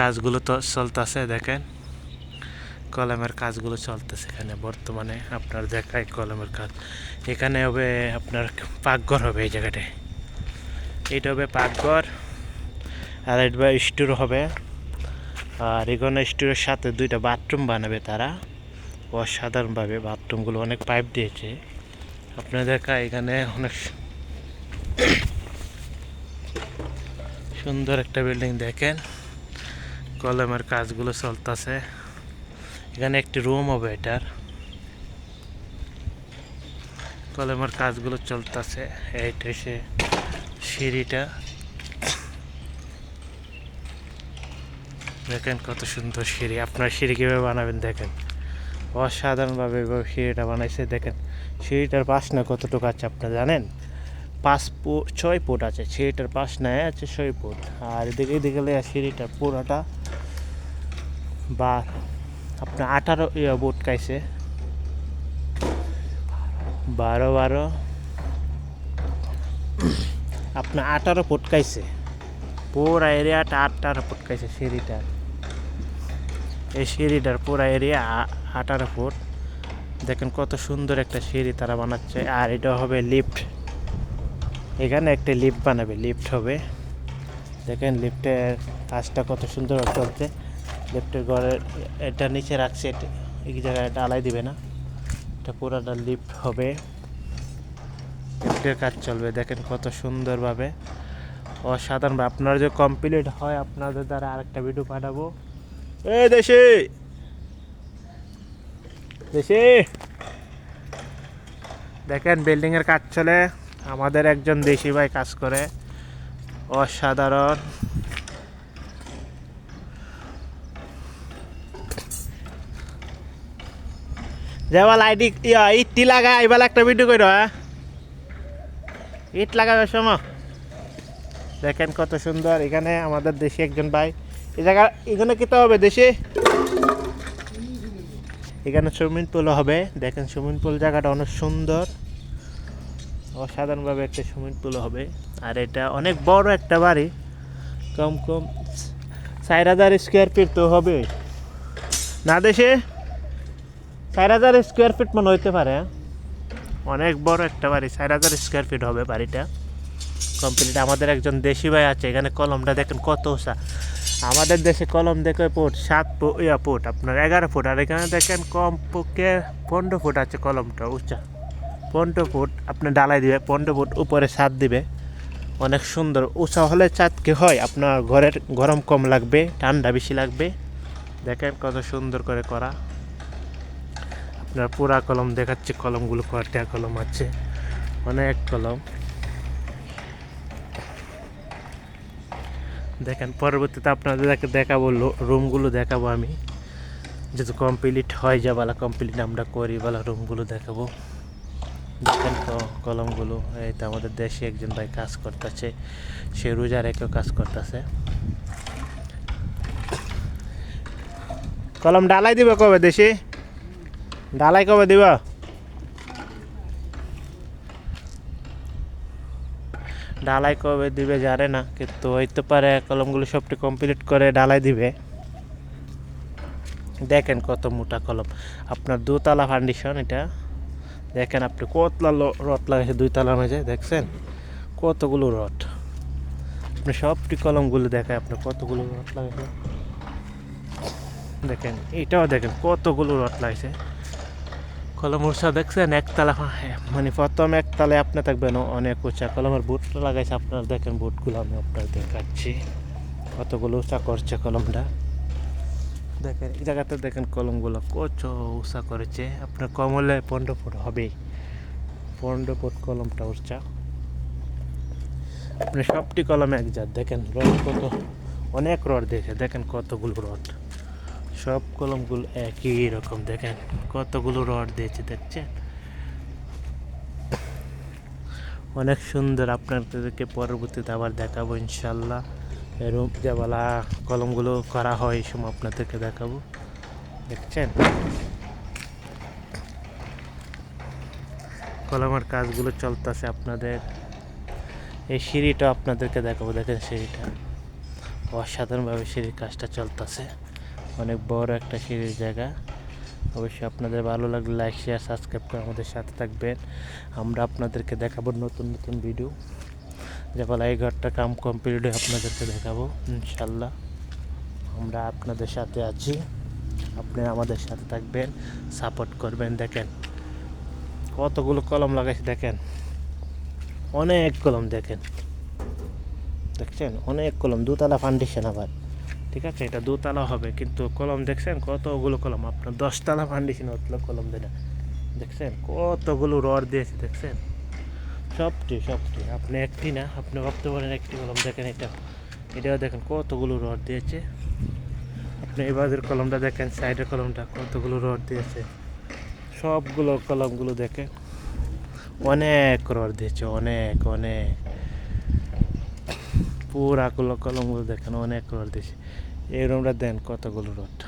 কাজগুলো তো চলতেছে, দেখেন। কলমের কাজগুলো চলতেছে এখানে বর্তমানে। আপনার দেখায় কলমের কাজ। এখানে হবে আপনার পাকঘর হবে এই জায়গাটায়। এইটা হবে পাকঘর, আর এটা স্টোর হবে। আর এখানে স্টোরের সাথে দুইটা বাথরুম বানাবে তারা। অসাধারণভাবে বাথরুমগুলো অনেক পাইপ দিয়েছে। আপনার দেখা এখানে অনেক সুন্দর একটা বিল্ডিং দেখেন। কলমের কাজগুলো চলতেছে। এখানে একটি রুম হবে এটার কলমের কাজগুলো চলতেছে। এইটা সে সিঁড়িটা। দেখেন কত সুন্দর সিঁড়ি। আপনার সিঁড়ি কীভাবে বানাবেন দেখেন। অসাধারণভাবে এভাবে সিঁড়িটা বানাইছে। দেখেন, সিঁড়িটার পাশ না কতটুকু আছে আপনারা জানেন? পাঁচ ফুট ছয় ফুট আছে। সিঁড়িটার পাশ নাই আছে ছয় ফুট। আর এদিকে এদিকে সিঁড়িটার পুরোটা বা আপনার আঠারো ইয়ে বুট খাইছে। বারো বারো। আপনার আঠারো ফুট খাইছে। পুরা এরিয়াটা আঠারো ফুট খাইছে সিঁড়িটার। এই সিঁড়িটার পুরা এরিয়া আঠারো ফুট দেখেন কত সুন্দর একটা সিঁড়ি তারা বানাচ্ছে। আর এটা হবে লিফট। এখানে একটা লিফট বানাবে, লিফট হবে। দেখেন লিফটের কাজটা কত সুন্দর চলছে। লিফটের ঘরের এটা নিচে রাখছে, এটা এই জায়গায় আলাই দিবে না। এটা পুরাটা লিফট হবে। লিফটের কাজ চলবে, দেখেন কত সুন্দরভাবে। অসাধারণভাবে আপনার যে কমপ্লিট হয়, আপনাদের দ্বারা আরেকটা ভিডিও পাঠাবো। এ, দেশে! দেশে! দেখেন বিল্ডিংয়ের কাজ চলে। আমাদের একজন দেশি ভাই কাজ করে। অসাধারণ। যেবার আইডি ইয়া ইটটি লাগা এবার একটা ভিডিও কইর হ্যাঁ? ইট লাগাবে সময়। দেখেন কত সুন্দর, এখানে আমাদের দেশে একজন ভাই। এই জায়গা এখানে কিতে হবে দেশে? এখানে সুইমিং পুল হবে। দেখেন সুইমিং পুল জায়গাটা অনেক সুন্দর। অসাধারণভাবে একটা সুইমিং পুল হবে। আর এটা অনেক বড় একটা বাড়ি। কম কম, চার হাজার স্কোয়ার ফিট তো হবে না দেশে? চার হাজার স্কোয়ার ফিট মনে হইতে পারে হ্যাঁ? অনেক বড় একটা বাড়ি, চার হাজার স্কোয়ার ফিট হবে বাড়িটা। কমপ্লিট আমাদের একজন দেশি ভাই আছে, এখানে কলমটা দেখেন কত উঁচা। আমাদের দেশে কলম দেখে ফুট, সাত ইয়া ফুট, আপনার এগারো ফুট, আর এখানে দেখেন কম পক্ষে পনেরো ফুট আছে কলমটা, উঁচা। পনেরো ফুট, আপনি ডালাই দিবে, পনেরো ফুট উপরে ছাদ দিবে। অনেক সুন্দর, উঁচা হলে ছাদ কি হয়? আপনার ঘরের গরম কম লাগবে, ঠান্ডা বেশি লাগবে। দেখেন কত সুন্দর করে করা। পুরা কলম দেখাচ্ছে, কলমগুলো কয়টা কলম আছে? অনেক কলম। দেখেন, পরবর্তীতে আপনাদেরকে দেখাবো রুমগুলো দেখাবো আমি। যদি কমপ্লিট হয়, যা বলা কমপ্লিট আমরা করি, বলা রুমগুলো দেখাবো। দেখেন কলমগুলো, এই তো আমাদের দেশে একজন ভাই কাজ করতেছে। সে রোজা রেখেও কাজ করতেছে। কলম ডালাই দিবে কবে দেশে? ডালাই কবে দিবা? ডালাই কবে দিবে জানে না, কিন্তু হইতে পারে কলমগুলো সবটি কমপ্লিট করে ডালাই দিবে। দেখেন কত মোটা কলম। আপনার দুতলা ফাউন্ডেশন এটা। দেখেন আপনি কতলা রড লাগাইছে দুই তলার মাঝে দেখছেন? কতগুলো রড। আপনি সবটি কলমগুলো দেখায় আপনি কতগুলো রড লাগাইছে দেখেন, এটাও দেখেন কতগুলো রড লাগাইছে। কলম উৎসা দেখছেন? একতলা হ্যাঁ, মানে প্রথম একতলায় আপনি থাকবেন অনেক উঁচা। কলমের বুট লাগাইছে আপনার দেখেন বুটগুলো আমি আপনার দেখাচ্ছি। কতগুলো উঁচা করছে কলমটা। দেখেন এই জায়গাতে দেখেন কলমগুলো কত উঁচা করেছে। আপনার কম হলে পনেরো ফুট হবেই পনেরো ফুট কলমটা উঁচা। আপনি সবটি কলম এক জাত। দেখেন রড কত অনেক রড দেখে দেখেন কতগুলো রড। সব কলমগুলো একই রকম, দেখেন কতগুলো রড দিয়েছে, দেখছেন? অনেক সুন্দর, আপনাদেরকে পরবর্তীতে আবার দেখাবো ইনশাল্লাহ। এরকম যে কলমগুলো করা হয়, এই সময় আপনাদেরকে দেখাবো। দেখছেন? কলমের কাজগুলো চলতেছে আপনাদের। এই সিঁড়িটা আপনাদেরকে দেখাবো, দেখেন সিঁড়িটা। অসাধারণভাবে সিঁড়ির কাজটা চলতেছে। অনেক বড় একটা সিরিজ জায়গা। অবশ্যই আপনাদের ভালো লাগলে লাইক শেয়ার সাবস্ক্রাইব করে আমাদের সাথে থাকবেন। আমরা আপনাদেরকে দেখাবো নতুন নতুন ভিডিও যখন এই ঘরটা কাম কমপ্লিট হয়ে আপনাদেরকে দেখাবো, ইনশাল্লাহ। আমরা আপনাদের সাথে আছি। আপনি আমাদের সাথে থাকবেন সাপোর্ট করবেন, দেখেন। কতগুলো কলম লাগাইছে, দেখেন। অনেক কলম, দেখেন। দেখছেন? অনেক কলম, দুতলা ফাউন্ডেশন আবার। ঠিক আছে? এটা দুতলা হবে, কিন্তু কলম দেখছেন? কতগুলো কলম? আপনার দশতলা ফাউন্ডেশন হতলো কলম দেনা দেখছেন? কতগুলো রড দিয়েছে, দেখছেন? সবটি সবটি। আপনি একটি না, আপনি ভাবতে পারেন একটি কলম। দেখেন এটা। এটাও দেখেন, কতগুলো রড দিয়েছে। আপনি এবারের কলমটা দেখেন, সাইডের কলমটা, কতগুলো রড দিয়েছে। সবগুলো কলমগুলো দেখেন। অনেক রড দিয়েছে, অনেক অনেক। পুরা কলম কলমগুলো দেখেন অনেক রড দিয়েছে এই রুমটা দেন কতগুলো রড।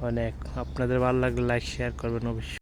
অনেক। আপনাদের ভালো লাগলে লাইক শেয়ার করবেন অবশ্যই।